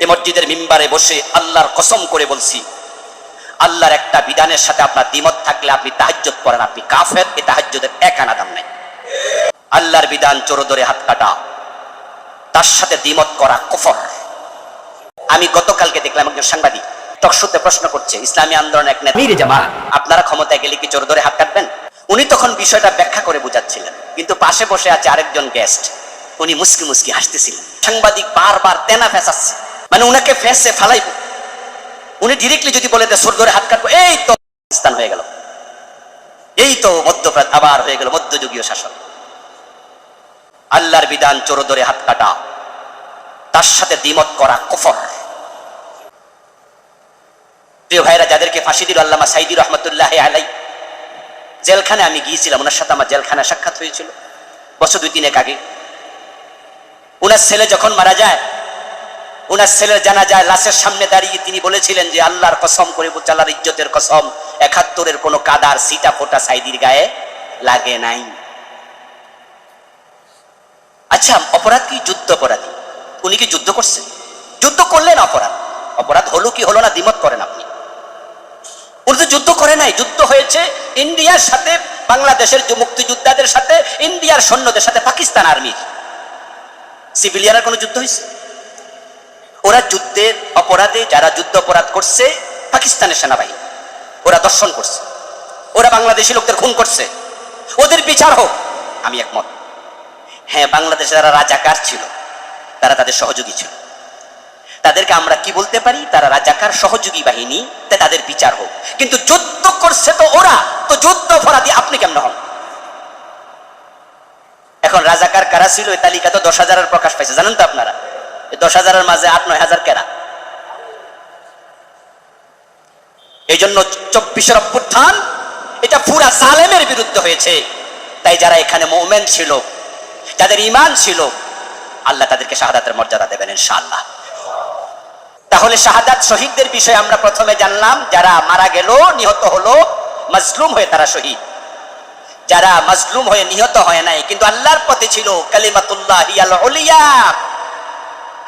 এ মসজিদের মিম্বারে বসে আল্লাহর কসম করে বলছি আল্লাহর একটা বিধানের সাথে আপনার দ্বিমত থাকলে আপনি তাহাজ্জুদ করেন আপনি কাফের এ তাহাজ্জুদের এক আনা দাম নাই। আল্লাহর বিধান চোর ধরে হাত কাটা তার সাথে দ্বিমত করা কুফর। আমি গতকালকে দেখলাম একজন সাংবাদিক টকশোতে প্রশ্ন করছে ইসলামী আন্দোলন এক নেতা আপনারা ক্ষমতায় গেলে কি চোর ধরে হাত কাটবেন? উনি তখন বিষয়টা ব্যাখ্যা করে বুঝাচ্ছিলেন কিন্তু পাশে বসে আছে আরেকজন গেস্ট উনি মুসকি মুসকি হাসতেছিলেন। সাংবাদিক বারবার তেনা ফেসাচ্ছে। মানে উনাকে ফেসে ফালাইব। উনি ডিরেক্টলি যদি বলে দেয় চোর ধরে হাত কাটবো, এই তো পাকিস্তান হয়ে গেল। এই তো মধ্যপ্রাদ আবার হয়ে গেল মধ্যযুগীয় শাসন। আল্লাহর বিধান, চোর ধরে হাত কাটা। তার সাথে দ্বিমত করা কুফর। প্রিয় ভাইরা, যাদেরকে ফাঁসি দিল আল্লামা সাইদি রহমতুল্লাহ আলাই জেলখানে আমি গিয়েছিলাম ওনার সাথে আমার জেলখানা সাক্ষাৎ হয়েছিল। বছর দুই তিনেক আগে। উনার ছেলে যখন মারা যায় উনার ছেলের জানা যায় লাশের সামনে দাঁড়িয়ে তিনি বলেছিলেন যে, আল্লাহর কসম করে আল্লাহর ইজ্জতের কসম, একাত্তরের কোনো কাদার সিটা ফোটা সাইদির গায়ে লাগে নাই। আচ্ছা অপরাধ কি? যুদ্ধ অপরাধী। উনি কি যুদ্ধ করছেন? যুদ্ধ করলেন অপরাধ। অপরাধ হলো কি হলো না, দ্বিমত করেন আপনি। উনি তো যুদ্ধ করে নাই। যুদ্ধ হয়েছে ইন্ডিয়ার সাথে, বাংলাদেশের মুক্তিযোদ্ধাদের সাথে, ইন্ডিয়ার সৈন্যদের সাথে, পাকিস্তান আর্মির সিভিলিয়ানের কোনো যুদ্ধ হয়েছে? ওরা যুদ্ধের অপরাধে, যারা যুদ্ধ অপরাধ করছে, পাকিস্তানের সেনাবাহিনী। ওরা দর্শন করছে। ওরা বাংলাদেশি লোকদের খুন করছে। ওদের বিচার হোক, আমি একমত। হ্যাঁ বাংলাদেশে যারা রাজাকার ছিল, তারা তাদের সহযোগী ছিল। তাদেরকে আমরা কি বলতে পারি? তারা রাজাকার সহযোগী বাহিনী তাই তাদের বিচার হোক। কিন্তু যুদ্ধ করছে তো ওরা, তো যুদ্ধ অপরাধী আপনি কেমন হন? এখন রাজাকার কারা ছিল? এই তালিকা তো দশ হাজারের প্রকাশ পাইছে, জানেন তো আপনারা? দশ হাজারের মাঝে আট, নয় হাজার কেরা? এই জন্য চব্বিশের অভ্যুত্থান, এটা পুরা সালেমের বিরুদ্ধে হয়েছে। তাই যারা এখানে মোমেন ছিল, যাদের ইমান ছিল, আল্লাহ তাদেরকে শাহাদাতের মর্যাদা দেবেন ইনশাআল্লাহ। তাহলে শাহাদাত শহীদদের বিষয়ে আমরা প্রথমে জানলাম, যারা মারা গেল, নিহত হলো, মজলুম হয়ে তারা শহীদ। যারা মজলুম হয়ে নিহত হয় নাই, কিন্তু আল্লাহর পথে ছিল কালিমাতুল্লাহ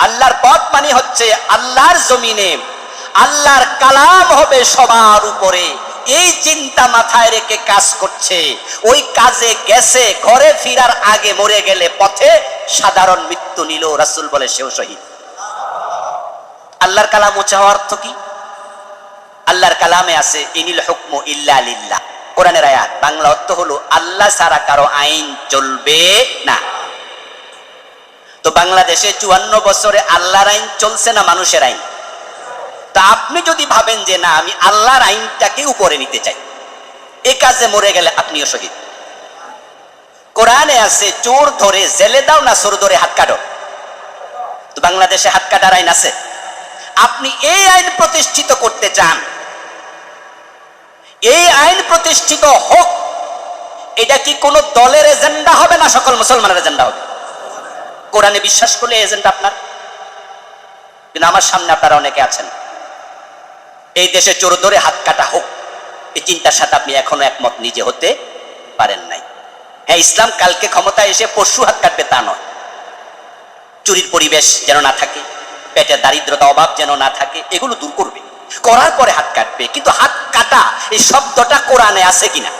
আল্লাহর পথ মানে হচ্ছে আল্লাহর জমিনে, আল্লাহর কালাম হবে সবার উপরে। এই চিন্তা মাথায় রেখে কাজ করছে। ওই কাজে গেছে, ঘরে ফিরার আগে মরে গেলে পথে সাধারণ মৃত্যু নিল রাসুল বলে সেও শহীদ। আল্লাহর কালাম উঁচা হওয়ার অর্থ কি? আল্লাহর কালামে আছে, ইনিল হুকমু ইল্লা লিল্লাহ। কোরআনের আয়াত, বাংলা অর্থ হলো, আল্লাহ ছাড়া কারও আইন চলবে না। তো বাংলাদেশে চুয়ান্ন বছরে আল্লাহর আইন চলছে না মানুষের আইন? তা আপনি যদি ভাবেন যে না, আমি আল্লাহর আইনটাকে উপরে নিতে চাই, এ কাজে মরে গেলে আপনিও শহীদ। কোরআনে আছে, চোর ধরে জেলে দাও না, চোর ধরে হাত কাটো। তো বাংলাদেশে হাত কাটার আইন আছে। আপনি এই আইন প্রতিষ্ঠিত করতে চান, এই আইন প্রতিষ্ঠিত হোক, এটা কি কোন দলের এজেন্ডা হবে না সকল মুসলমানের এজেন্ডা হবে? কোরআনে বিশ্বাস করলে এজেন্ডা আপনার? কিন্তু আমার সামনে আপনারা অনেকে আছেন। এই দেশে চোর ধরে হাত কাটা হোক, এই চিন্তার সাথে আপনি এখনও একমত নিজে হতে পারেন নাই। হ্যাঁ ইসলাম কালকে ক্ষমতা এসে পশু হাত কাটবে তা নয়। চুরির পরিবেশ যেন না থাকে, পেটের দারিদ্রতা, অভাব যেন না থাকে, এগুলো দূর করবে। করার পরে হাত কাটবে, কিন্তু হাত কাটা, এই শব্দটা কোরআনে আছে কিনা?